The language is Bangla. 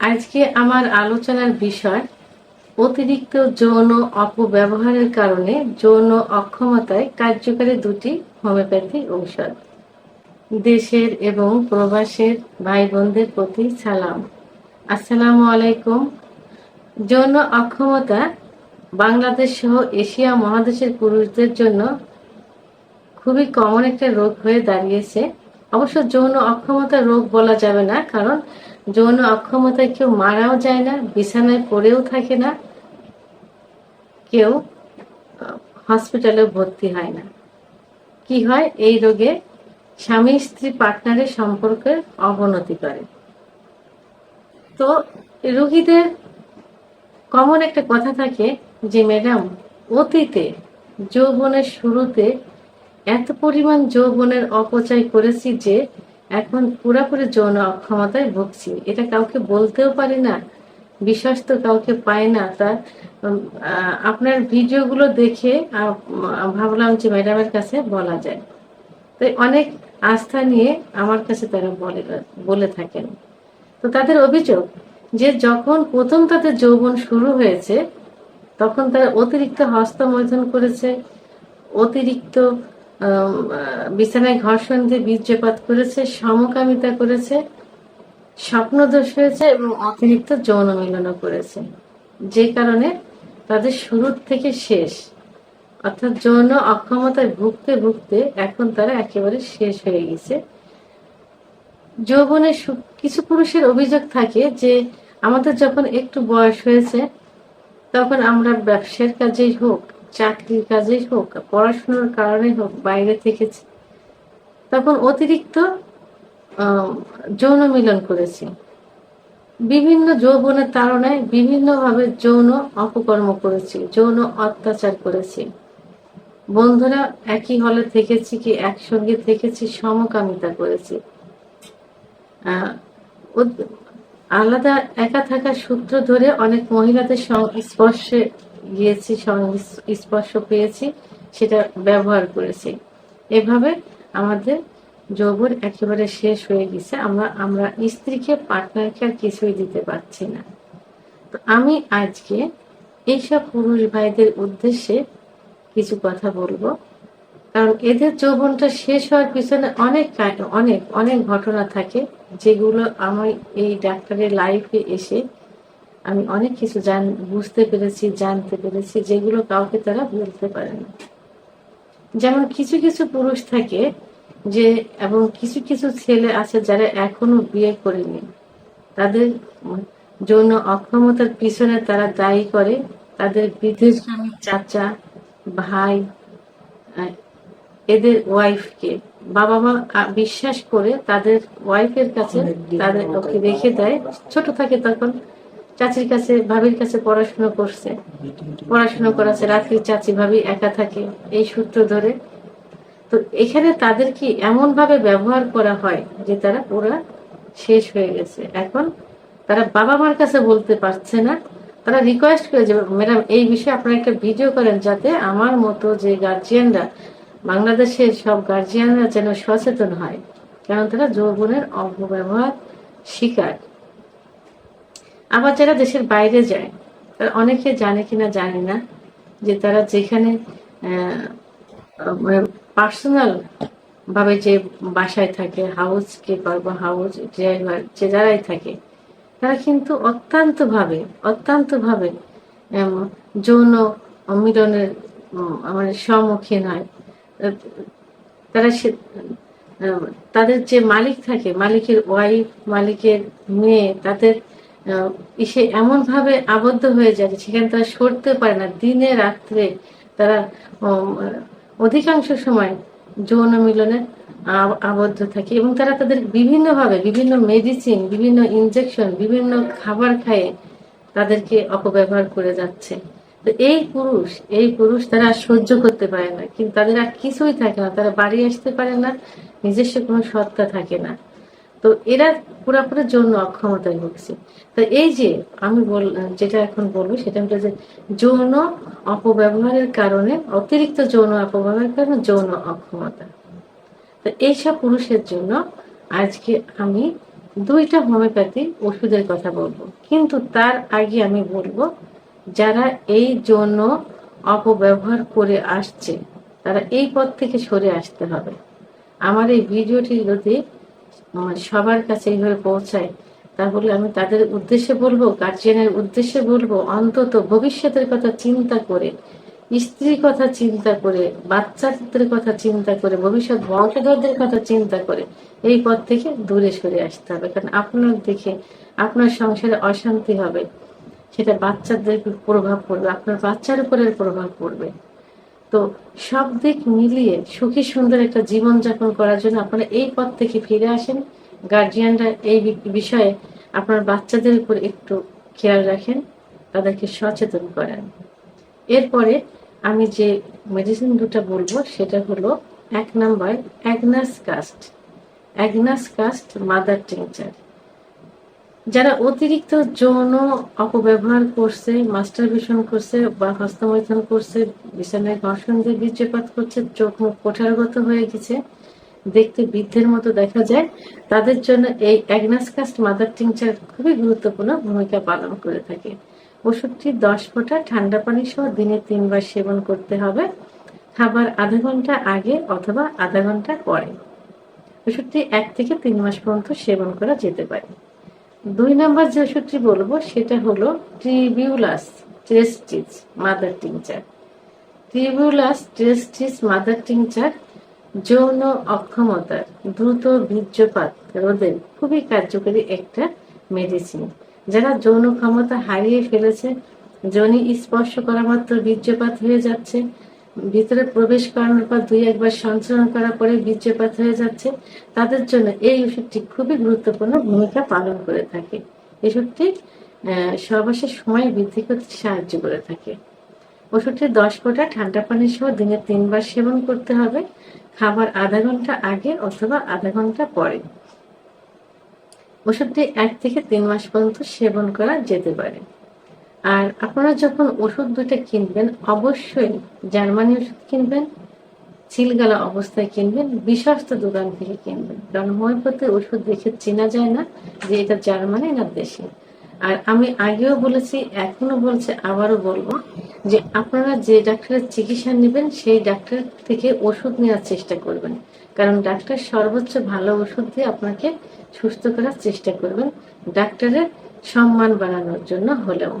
আজকে আমার আলোচনার বিষয়, অতিরিক্ত যৌন অপব্যবহারের কারণে যৌন অক্ষমতায় কার্যকারী দুটি হোমিওপ্যাথি ঔষধ। দেশের এবং প্রবাসের ভাই বোনদের প্রতি সালাম। আসসালামু আলাইকুম। যৌন অক্ষমতা বাংলাদেশ সহ এশিয়া মহাদেশের পুরুষদের জন্য খুবই কমন একটা রোগ হয়ে দাঁড়িয়েছে। অবশ্য যৌন অক্ষমতা রোগ বলা যাবে না, কারণ যৌন অক্ষমতায় কেউ মারাও যায় না, বিছানায় পড়েও থাকে না, কেউ হসপিটালে ভর্তি হয় না। কি হয়? এই রোগে স্বামী স্ত্রী পার্টনারের সম্পর্কের অবনতি করে তো রোগীদের কমন একটা কথা থাকে যে, ম্যাডাম, অতীতে যৌবনের শুরুতে এত পরিমাণ যৌবনের অপচয় করেছি যে এখন পুরাপুরি যৌন অক্ষমতায় ভুগছি। এটা কাউকে বলতেও পারি না, বিশ্বাস তো কাউকে পায় না। তা আপনার ভিডিওগুলো দেখে ভাবলাম যে ম্যাডামের কাছে বলা যায়। তো অনেক আস্থা নিয়ে আমার কাছে তারা বলে বলে থাকেন। তো তাদের অভিযোগ যে যখন প্রথম তাদের যৌবন শুরু হয়েছে, তখন তারা অতিরিক্ত হস্তমৈথন করেছে, অতিরিক্ত বিছানায় ঘর্ষণ দিয়ে বীর্যপাত করেছে, সমকামিতা করেছে, স্বপ্নদোষ হয়েছে এবং অতিরিক্ত যৌন মিলনও করেছে। যে কারণে তাদের শুরুর থেকে শেষ। অর্থাৎ যৌন অক্ষমতায় ভুগতে ভুগতে এখন তারা একেবারে শেষ হয়ে গেছে। যৌবনে কিছু পুরুষের অভিযোগ থাকে যে, আমাদের যখন একটু বয়স হয়েছে, তখন আমরা ব্যবসার কাজেই হোক চাকরির কাজেই হোক, পড়াশোনার কারণে হোক, বাইরে থেকেছি। তখন অতিরিক্ত যৌন মিলন করেছি। বিভিন্ন যৌবনের তাড়নায় বিভিন্নভাবে যৌন অপকর্ম করেছি, যৌন অত্যাচার করেছি। বন্ধুরা, একই হলে থেকেছি কি, একসঙ্গে থেকেছি, সমকামিতা করেছি। আলাদা একা থাকার সূত্র ধরে অনেক মহিলাদের স্পর্শে গিয়েছি স্পর্শ পেয়েছি, সেটা ব্যবহার করেছি। এভাবে আমাদের যৌবন একেবারে শেষ হয়ে গেছে। আমরা আমরা স্ত্রীকে পার্টনারকে আর কিছুই দিতে পারছি না। তো আমি আজকে এইসব পুরুষ ভাইদের উদ্দেশ্যে কিছু কথা বলব। কারণ এদের যৌবনটা শেষ হওয়ার পিছনে অনেক অনেক অনেক ঘটনা থাকে, যেগুলো আমি এই ডাক্তারের লাইফে এসে আমি অনেক কিছু জান বুঝতে পেরেছি জানতে পেরেছি যেগুলো কাউকে তারা বলতে পারে না। যেমন কিছু কিছু পুরুষ থাকে যে এবং কিছু কিছু ছেলে আছে যারা এখনও বিয়ে করেনি। তাদের যৌন অক্ষমতার পিছনে তারা দায়ী করে। তাদের বিদেশ চাচা ভাই এদের ওয়াইফকে বাবা মা বিশ্বাস করে তাদের ওয়াইফের কাছে তাদের ওকে রেখে দেয়। ছোট থাকে তখন চাচির কাছে, ভাবির কাছে পড়াশোনা করছে। পড়াশোনা করাছে রাত্রি চাচি, ভাবি একা থাকে এই সূত্র ধরে। তো এখানে তাদের কি এমন ভাবে ব্যবহার করা হয় যে তারা পুরা শেষ হয়ে গেছে? এখন তারা বাবা মার কাছে বলতে পারছে না। তারা রিকোয়েস্ট করে যে ম্যাডাম এই বিষয়ে আপনারা একটা ভিডিও করেন যাতে আমার মতো যে গার্জিয়ানরা বাংলাদেশের সব গার্জিয়ানরা যেন সচেতন হয়। কারণ তারা যৌবনের অপব্যবহার শিকার। আবার যারা দেশের বাইরে যায়, তারা অনেকে জানে কিনা জানে না যে তারা যেখানে পার্সোনাল ভাবে যে বাসায় থাকে হাউস কিপার বা হাউস ড্রাইভার যে যারাই থাকে, তারা কিন্তু অত্যন্ত ভাবে অত্যন্ত ভাবে যৌন মিলনের মানে সম্মুখীন হয়। তারা সে তাদের যে মালিক থাকে, মালিকের ওয়াইফ মালিকের মেয়ে, তাদের ইসে এমনভাবে আবদ্ধ হয়ে যায় সেখানে তারা সরতে পারে না। দিনে রাত্রে তারা অধিকাংশ সময় যৌন মিলনে আবদ্ধ থাকে এবং তারা তাদের বিভিন্নভাবে বিভিন্ন মেডিসিন বিভিন্ন ইনজেকশন বিভিন্ন খাবার খায়ে তাদেরকে অপব্যবহার করে যাচ্ছে। তো এই পুরুষ এই পুরুষ তারা সহ্য করতে পারে না। কিন্তু তাদের আর কিছুই থাকে না। তারা বাড়ি আসতে পারে না। নিজস্ব কোনো সত্তা থাকে না। তো এরা পুরাপুরি যৌন অক্ষমতায় ভুগছে। তো এই যে আমি বল, যেটা এখন বলব সেটা হলো যে যৌন অপব্যবহারের কারণে, অতিরিক্ত যৌন অপব্যবহারের কারণে যৌন অক্ষমতা। তো এইসব পুরুষের জন্য আজকে আমি দুইটা হোমিওপ্যাথি ওষুধের কথা বলব। কিন্তু তার আগে আমি বলব, যারা এই জন্য অপব্যবহার করে আসছে, তারা এই পথ থেকে সরে আসতে হবে। আমার এই ভিডিওটি যদি সবার কাছে এইভাবে পৌঁছায়, তাহলে আমি তাদের উদ্দেশ্যে বলব গার্জিয়ানের উদ্দেশ্যে বলব, অন্তত ভবিষ্যতের কথা চিন্তা করে, স্ত্রীর কথা চিন্তা করে, বাচ্চাদের কথা চিন্তা করে, ভবিষ্যৎ বংশধরদের কথা চিন্তা করে, এই পথ থেকে দূরে সরে আসতে হবে। কারণ আপনার দেখে আপনার সংসারে অশান্তি হবে, সেটা বাচ্চাদের প্রভাব পড়বে, আপনার বাচ্চার উপরে প্রভাব পড়বে। তো সব দিক মিলিয়ে সুখী সুন্দর একটা জীবন যাপন করার জন্য আপনারা এই পথ থেকে ফিরে আসেন। গার্জিয়ানরা এই বিষয়ে আপনার বাচ্চাদের উপর একটু খেয়াল রাখেন, তাদেরকে সচেতন করেন। এরপরে আমি যে মেডিসিন দুটা বলব, সেটা হলো এক number Agnus castus Agnus castus mother tincture যারা অতিরিক্ত যৌন অপব্যবহার করছে মাস্টারবেশন করছে বা হস্তমৈথুন করছে, বিছানায় ঘর্ষণ দিয়ে বীর্যপাত করছে, চোখ মুখ কোঠারগত হয়ে গেছে, দেখতে বৃদ্ধের মতো দেখা যায়, তাদের জন্য এই অ্যাগনাস কাস্ট মাদার টিংচার খুবই গুরুত্বপূর্ণ ভূমিকা পালন করে থাকে। ওষুধটি দশ ফোঁটা ঠান্ডা পানি সহ দিনে তিনবার সেবন করতে হবে, খাবার আধা ঘণ্টা আগে অথবা আধা ঘণ্টা পরে। ওষুধটি এক থেকে তিন মাস পর্যন্ত সেবন করা যেতে পারে। দুই নাম্বার যে ওষুধটি বলব, সেটা হলো Tribulus terrestris mother tincture Tribulus terrestris mother tincture যৌন অক্ষমতার দ্রুত বীর্যপাত রোধে খুবই কার্যকরী একটা মেডিসিন যারা যৌন ক্ষমতা হারিয়ে ফেলেছে, যোনি স্পর্শ করা মাত্র বীর্যপাত হয়ে যাচ্ছে ভিতরে প্রবেশ করানোর পর দুই একবার সঞ্চালন করার পরে বীর্যপাত হয়ে যাচ্ছে। তাদের জন্য এই ওষুধটি খুবই গুরুত্বপূর্ণ ভূমিকা পালন করে থাকে। ওষুধটি সর্বশেষ সময় বৃদ্ধি করতে সাহায্য করে থাকে। ওষুধটি দশ ফোঁটা ঠান্ডা পানি সহ দিনে তিনবার সেবন করতে হবে। খাবার আধা ঘণ্টা আগে অথবা আধা ঘণ্টা পরে। ওষুধটি এক থেকে তিন মাস পর্যন্ত সেবন করা যেতে পারে। আর আপনারা যখন ওষুধ দুটো কিনবেন, অবশ্যই জার্মানি ওষুধ কিনবেন, সিলগালা অবস্থায় কিনবেন, বিশ্বস্ত দোকান থেকে কিনবেন। কারণ হোমিওপ্যাথি ওষুধ দেখে চেনা যায় না যে এটা জার্মানি না দেশে। আর আমি আগেও বলেছি, এখনও বলছি, আবারও বলব যে আপনারা যে ডাক্তারের চিকিৎসা নেবেন, সেই ডাক্তার থেকে ওষুধ নেওয়ার চেষ্টা করবেন। কারণ ডাক্তার সর্বোচ্চ ভালো ওষুধ দিয়ে আপনাকে সুস্থ করার চেষ্টা করবেন, ডাক্তারের সম্মান বাড়ানোর জন্য হলেও।